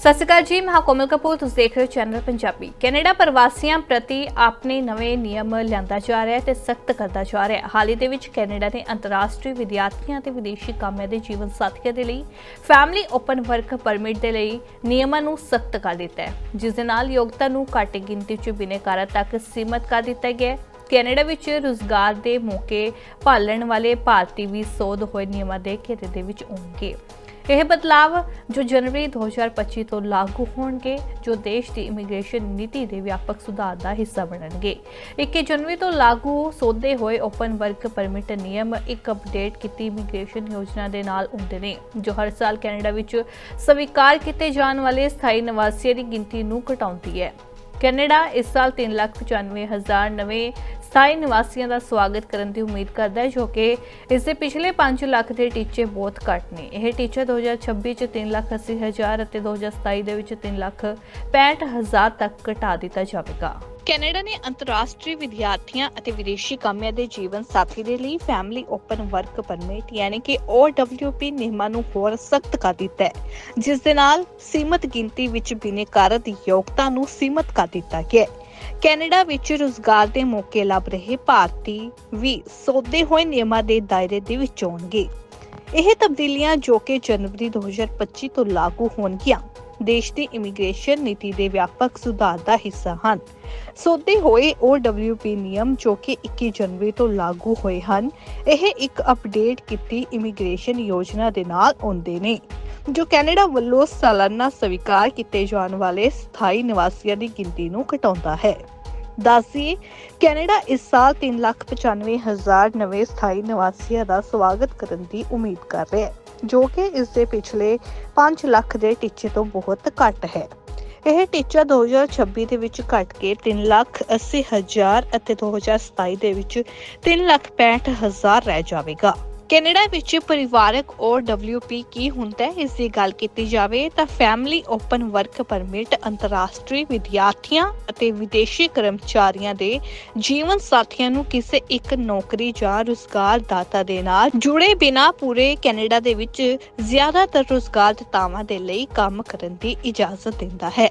ਸਤਿ ਸ਼੍ਰੀ ਅਕਾਲ ਜੀ, ਮੈਂ ਕੋਮਲ ਕਪੂਰ, ਤੁਸੀਂ ਦੇਖ ਰਹੇ ਹੋ ਚੈਨਲ ਪੰਜਾਬੀ। ਕੈਨੇਡਾ ਪ੍ਰਵਾਸੀਆਂ ਪ੍ਰਤੀ ਆਪਣੇ ਨਵੇਂ ਨਿਯਮ ਲਿਆਂਦਾ ਜਾ ਰਿਹਾ ਹੈ ਤੇ ਸਖਤ ਕਰਦਾ ਜਾ ਰਿਹਾ ਹੈ। ਹਾਲ ਹੀ ਦੇ ਵਿੱਚ ਕੈਨੇਡਾ ਨੇ ਅੰਤਰਰਾਸ਼ਟਰੀ ਵਿਦਿਆਰਥੀਆਂ ਤੇ ਵਿਦੇਸ਼ੀ ਕਾਮਿਆਂ ਦੇ ਜੀਵਨ ਸਾਥੀਆਂ ਦੇ ਲਈ ਫੈਮਿਲੀ ਓਪਨ ਵਰਕ ਪਰਮਿਟ ਦੇ ਲਈ ਨਿਯਮਾਂ ਨੂੰ ਸਖਤ ਕਰ ਦਿੱਤਾ ਹੈ। ਜਿਸ ਦੇ ਨਾਲ ਯੋਗਤਾ ਨੂੰ ਘੱਟ ਗਿਣਤੀ ਚ ਬਿਨੇਕਾਰਾਂ ਤੱਕ ਸੀਮਤ ਕਰ ਦਿੱਤਾ ਗਿਆ ਹੈ। ਕੈਨੇਡਾ ਵਿੱਚ ਰੁਜ਼ਗਾਰ ਦੇ ਮੌਕੇ ਭਾਲਣ ਵਾਲੇ ਭਾਰਤੀ ਵੀ ਸੋਧ ਹੋਏ ਨਿਯਮਾਂ ਦੇ ਘੇਰੇ ਦੇ ਵਿੱਚ ਆਉਣਗੇ। ਇਹ ਬਦਲਾਵ ਜੋ ਜਨਵਰੀ 2025 ਤੋਂ ਲਾਗੂ ਹੋਣਗੇ, ਜੋ ਦੇਸ਼ ਦੀ ਇਮੀਗ੍ਰੇਸ਼ਨ ਨੀਤੀ ਦੇ ਵਿਆਪਕ ਸੁਧਾਰ ਦਾ ਹਿੱਸਾ ਬਣਨਗੇ। 21 ਜਨਵਰੀ ਤੋਂ ਲਾਗੂ ਸੋਧੇ ਹੋਏ ਓਪਨ ਵਰਕ ਪਰਮਿਟ ਨਿਯਮ ਇੱਕ ਅਪਡੇਟ ਕੀਤੀ ਇਮੀਗ੍ਰੇਸ਼ਨ ਯੋਜਨਾ ਦੇ ਨਾਲ ਹੁੰਦੇ ਨੇ, ਜੋ ਹਰ ਸਾਲ ਕੈਨੇਡਾ ਵਿੱਚ ਸਵੀਕਾਰ ਕੀਤੇ ਜਾਣ ਵਾਲੇ ਸਥਾਈ ਨਿਵਾਸੀਆਂ ਦੀ ਗਿਣਤੀ ਨੂੰ ਘਟਾਉਂਦੀ ਹੈ। ਕੈਨੇਡਾ ਇਸ ਸਾਲ 395000 ਨਵੇਂ ਸਥਾਈ ਨਿਵਾਸੀਆਂ ਦਾ ਸਵਾਗਤ ਕਰਨ ਦੀ ਉਮੀਦ ਕਰਦਾ ਹੈ, ਜੋ ਕਿ ਇਸ ਦੇ ਪਿਛਲੇ 5 ਲੱਖ ਦੇ ਟੀਚੇ ਬਹੁਤ ਘੱਟ ਨੇ। ਇਹ ਟੀਚਾ 2026 ਚ 380000 ਅਤੇ 2027 ਦੇ ਵਿੱਚ 365000 ਤੱਕ ਘਟਾ ਦਿੱਤਾ ਜਾਵੇਗਾ। ਕੈਨੇਡਾ ਨੇ ਅੰਤਰਰਾਸ਼ਟਰੀ ਵਿਦਿਆਰਥੀਆਂ ਅਤੇ ਵਿਦੇਸ਼ੀ ਕਾਮਿਆਂ ਦੇ ਜੀਵਨ ਸਾਥੀ ਦੇ ਲਈ ਫੈਮਿਲੀ ਓਪਨ ਵਰਕ ਪਰਮਿਟ ਯਾਨੀ ਕਿ OWP ਨਿਯਮਾਂ ਨੂੰ ਹੋਰ ਸਖਤ ਕਰ ਦਿੱਤਾ ਹੈ, ਜਿਸ ਦੇ ਨਾਲ ਸੀਮਤ ਗਿਣਤੀ ਵਿੱਚ ਬਿਨੇਕਾਰ ਦੀ ਯੋਗਤਾ ਨੂੰ ਸੀਮਤ ਕਰ ਦਿੱਤਾ ਗਿਆ ਹੈ। ਕੈਨੇਡਾ ਵਿੱਚ ਰੁਜ਼ਗਾਰ ਦੇ ਮੌਕੇ ਲੱਭ ਰਹੇ ਭਾਰਤੀ ਵੀ ਸੋਧੇ ਹੋਏ ਨਿਯਮਾਂ ਦੇ ਦਾਇਰੇ ਦੇ ਵਿੱਚ ਆਉਣਗੇ। ਇਹ ਤਬਦੀਲੀਆਂ ਜੋ ਕਿ ਜਨਵਰੀ 2025 ਤੋਂ ਲਾਗੂ ਹੋਣਗੀਆਂ, ਦੇਸ਼ ਦੀ ਇਮੀਗ੍ਰੇਸ਼ਨ ਨੀਤੀ ਦੇ ਵਿਆਪਕ ਸੁਧਾਰ ਦਾ ਹਿੱਸਾ ਹਨ। ਸੋਧੇ ਹੋਏ OWP ਨਿਯਮ ਜੋ ਕਿ 21 ਜਨਵਰੀ ਤੋਂ ਲਾਗੂ ਹੋਏ ਹਨ, ਇਹ ਇੱਕ ਅਪਡੇਟ ਕੀਤੀ ਇਮੀਗ੍ਰੇਸ਼ਨ ਯੋਜਨਾ ਦੇ ਨਾਲ ਆਉਂਦੇ ਨੇ, ਜੋ ਕੈਨੇਡਾ ਵੱਲੋਂ ਸਾਲਾਨਾ ਸਵੀਕਾਰ ਕੀਤੇ ਜਾਣ ਵਾਲੇ ਸਥਾਈ ਨਿਵਾਸੀਆਂ ਦੀ ਗਿਣਤੀ ਨੂੰ ਘਟਾਉਂਦਾ ਹੈ। ਦੱਸੀਏ ਕੈਨੇਡਾ ਇਸ ਸਾਲ 395000 ਨਵੇਂ ਸਥਾਈ ਨਿਵਾਸੀਆਂ ਦਾ ਸਵਾਗਤ ਕਰਨ ਦੀ ਉਮੀਦ ਕਰ ਰਿਹਾ ਹੈ, ਜੋ ਕਿ ਇਸ ਦੇ ਪਿਛਲੇ 5 ਲੱਖ ਦੇ ਟੀਚੇ ਤੋਂ ਬਹੁਤ ਘੱਟ ਹੈ। ਇਹ ਟੀਚਾ 2026 ਦੇ ਵਿੱਚ ਘਟ ਕੇ 380000 ਅਤੇ 2027 ਦੇ ਵਿੱਚ 365000 ਰਹਿ ਜਾਵੇਗਾ। ਕੈਨੇਡਾ ਵਿੱਚ ਪਰਿਵਾਰਕ OWP ਕੀ ਹੁੰਦਾ ਹੈ? ਇਸ ਦੀ ਗੱਲ ਕੀਤੀ ਜਾਵੇ ਤਾਂ ਫੈਮਿਲੀ ਓਪਨ ਵਰਕ ਪਰਮਿਟ ਅੰਤਰਰਾਸ਼ਟਰੀ ਵਿਦਿਆਰਥੀਆਂ ਅਤੇ ਵਿਦੇਸ਼ੀ ਕਰਮਚਾਰੀਆਂ ਦੇ ਜੀਵਨ ਸਾਥੀਆਂ ਨੂੰ ਕਿਸੇ ਇੱਕ ਨੌਕਰੀ ਜਾਂ ਰੁਜ਼ਗਾਰ ਦਾਤਾ ਦੇ ਨਾਲ ਜੁੜੇ ਬਿਨਾ ਪੂਰੇ ਕੈਨੇਡਾ ਦੇ ਵਿੱਚ ਜ਼ਿਆਦਾਤਰ ਰੁਜ਼ਗਾਰ ਦਾਤਾਵਾਂ ਦੇ ਲਈ ਕੰਮ ਕਰਨ ਦੀ ਇਜਾਜ਼ਤ ਦਿੰਦਾ ਹੈ।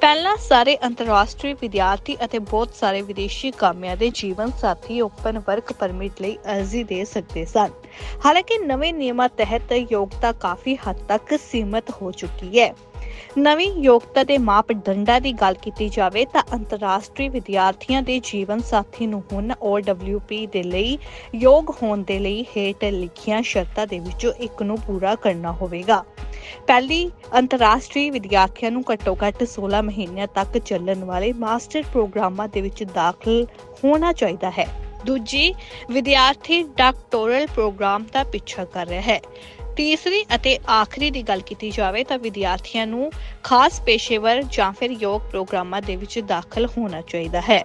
ਪਹਿਲਾਂ ਸਾਰੇ ਅੰਤਰਰਾਸ਼ਟਰੀ ਵਿਦਿਆਰਥੀ ਅਤੇ ਬਹੁਤ ਸਾਰੇ ਵਿਦੇਸ਼ੀ ਕਾਮਿਆਂ ਦੇ ਜੀਵਨ ਸਾਥੀ ਓਪਨ ਵਰਕ ਪਰਮਿਟ ਲਈ ਅਰਜ਼ੀ ਦੇ ਸਕਦੇ ਸਨ। ਹਾਲਾਂਕਿ ਨਵੇਂ ਨਿਯਮਾਂ ਤਹਿਤ ਯੋਗਤਾ ਕਾਫੀ ਹੱਦ ਤੱਕ ਸੀਮਤ ਹੋ ਚੁੱਕੀ ਹੈ ਨਵੀਂ ਯੋਗਤਾ ਦੇ ਮਾਪਦੰਡਾਂ ਦੀ ਗੱਲ ਕੀਤੀ ਜਾਵੇ ਤਾਂ ਅੰਤਰਰਾਸ਼ਟਰੀ ਵਿਦਿਆਰਥੀਆਂ ਦੇ ਜੀਵਨ ਸਾਥੀ ਨੂੰ ਹੁਣ OWP ਦੇ ਲਈ ਯੋਗ ਹੋਣ ਦੇ ਲਈ ਹੇਠ ਲਿਖੀਆਂ ਸ਼ਰਤਾਂ ਦੇ ਵਿੱਚੋਂ ਇੱਕ ਨੂੰ ਪੂਰਾ ਕਰਨਾ ਹੋਵੇਗਾ ਪਹਿਲੀ ਅੰਤਰਰਾਸ਼ਟਰੀ ਵਿਦਿਆਰਥੀਆਂ ਨੂੰ ਘੱਟੋ-ਘੱਟ 16 ਮਹੀਨਿਆਂ ਤੱਕ ਚੱਲਣ ਵਾਲੇ ਮਾਸਟਰ ਪ੍ਰੋਗਰਾਮਾਂ ਦੇ ਵਿੱਚ ਦਾਖਲ ਹੋਣਾ ਚਾਹੀਦਾ ਹੈ ਦੂਜੀ ਵਿਦਿਆਰਥੀ ਡਾਕਟੋਰਲ ਪ੍ਰੋਗਰਾਮ ਦਾ ਪਿੱਛਾ ਕਰ ਰਿਹਾ ਹੈ। ਤੀਸਰੀ ਅਤੇ ਆਖਰੀ ਦੀ ਗੱਲ ਕੀਤੀ ਜਾਵੇ ਤਾਂ ਵਿਦਿਆਰਥੀਆਂ ਨੂੰ ਖਾਸ ਪੇਸ਼ੇਵਰ ਜਾਂ ਫਿਰ ਯੋਗ ਪ੍ਰੋਗਰਾਮਾਂ ਦੇ ਵਿੱਚ ਦਾਖਲ ਹੋਣਾ ਚਾਹੀਦਾ ਹੈ।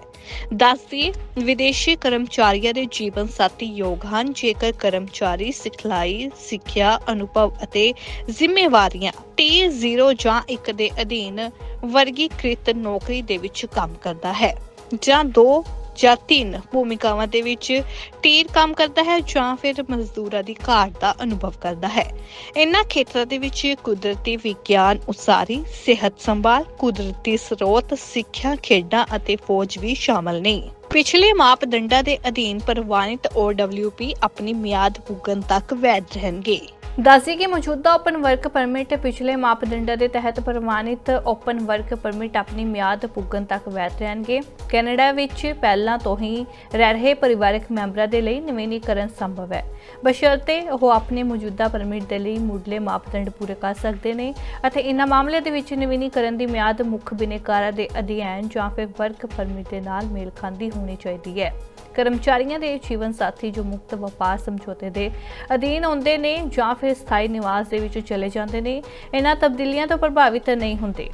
ਦੱਸਦੀ ਵਿਦੇਸ਼ੀ ਕਰਮਚਾਰੀਆਂ ਦੇ ਜੀਵਨ ਸਾਥੀ ਯੋਗ ਹਨ। ਜੇਕਰ ਕਰਮਚਾਰੀ ਸਿਖਲਾਈ, ਸਿੱਖਿਆ, ਅਨੁਭਵ ਅਤੇ ਜ਼ਿੰਮੇਵਾਰੀਆਂ T0 ਜਾਂ 1 ਦੇ ਅਧੀਨ ਵਰਗੀਕ੍ਰਿਤ ਨੌਕਰੀ ਦੇ ਵਿੱਚ ਕੰਮ ਕਰਦਾ ਹੈ ਜਾਂ ਦੋ ਜਾਂ ਤਿੰਨ ਭੂਮਿਕਾਵਾਂ ਦੇ ਵਿੱਚ ਟੀਰ ਕੰਮ ਕਰਦਾ ਹੈ ਜਾਂ ਫਿਰ ਮਜ਼ਦੂਰਾਂ ਦੀ ਘਾਟ ਦਾ ਅਨੁਭਵ ਕਰਦਾ ਹੈ। ਇਨ੍ਹਾਂ ਖੇਤਰਾਂ ਦੇ ਵਿੱਚ ਕੁਦਰਤੀ ਵਿਗਿਆਨ, ਉਸਾਰੀ, ਸਿਹਤ ਸੰਭਾਲ, ਕੁਦਰਤੀ ਸਰੋਤ, ਸਿੱਖਿਆ, ਖੇਡਾਂ ਅਤੇ ਫੌਜ ਵੀ ਸ਼ਾਮਲ ਨੇ। ਪਿਛਲੇ ਮਾਪਦੰਡਾਂ ਦੇ ਅਧੀਨ ਪ੍ਰਵਾਨਿਤ OWP ਆਪਣੀ ਮਿਆਦ ਪੁੱਗਣ ਤੱਕ ਵੈਧ ਰਹਿਣਗੇ। ਦੱਸੀ ਕਿ ਮੌਜੂਦਾ ਓਪਨ ਵਰਕ ਪਰਮਿਟ ਪਿਛਲੇ ਮਾਪਦੰਡਾਂ ਦੇ ਤਹਿਤ ਪ੍ਰਵਾਨਿਤ ਓਪਨ ਵਰਕ ਪਰਮਿਟ ਆਪਣੀ ਮਿਆਦ ਪੁੱਗਣ ਤੱਕ ਵੈਧ ਰਹਿਣਗੇ। ਕੈਨੇਡਾ ਵਿੱਚ ਪਹਿਲਾਂ ਤੋਂ ਹੀ ਰਹਿ ਰਹੇ ਪਰਿਵਾਰਕ ਮੈਂਬਰਾਂ ਦੇ ਲਈ ਨਵੀਨੀਕਰਨ ਸੰਭਵ ਹੈ। ਬਸ਼ਰਤੇ ਉਹ ਆਪਣੇ ਮੌਜੂਦਾ ਪਰਮਿਟ ਦੇ ਲਈ ਮੁੱਢਲੇ ਮਾਪਦੰਡ ਪੂਰੇ ਕਰ ਸਕਦੇ ਨੇ ਅਤੇ ਇਨ੍ਹਾਂ ਮਾਮਲਿਆਂ ਦੇ ਵਿੱਚ ਨਵੀਨੀਕਰਨ ਦੀ ਮਿਆਦ ਮੁੱਖ ਬਿਨੇਕਾਰਾਂ ਦੇ ਅਧਿਐਨ ਜਾਂ ਫਿਰ ਵਰਕ ਪਰਮਿਟ ਦੇ ਨਾਲ ਮੇਲ ਖਾਂਦੀ ਹੋਣੀ ਚਾਹੀਦੀ ਹੈ। ਕਰਮਚਾਰੀਆਂ ਦੇ ਜੀਵਨ ਸਾਥੀ ਜੋ ਮੁਕਤ ਵਪਾਰ ਸਮਝੌਤੇ ਦੇ ਅਧੀਨ ਆਉਂਦੇ ਨੇ ਜਾਂ ਫਿਰ ਸਥਾਈ ਨਿਵਾਸ ਦੇ ਵਿੱਚ ਚਲੇ ਜਾਂਦੇ ਨੇ। ਇਹਨਾਂ ਤਬਦੀਲੀਆਂ ਤੋਂ ਪ੍ਰਭਾਵਿਤ ਨਹੀਂ ਹੁੰਦੇ।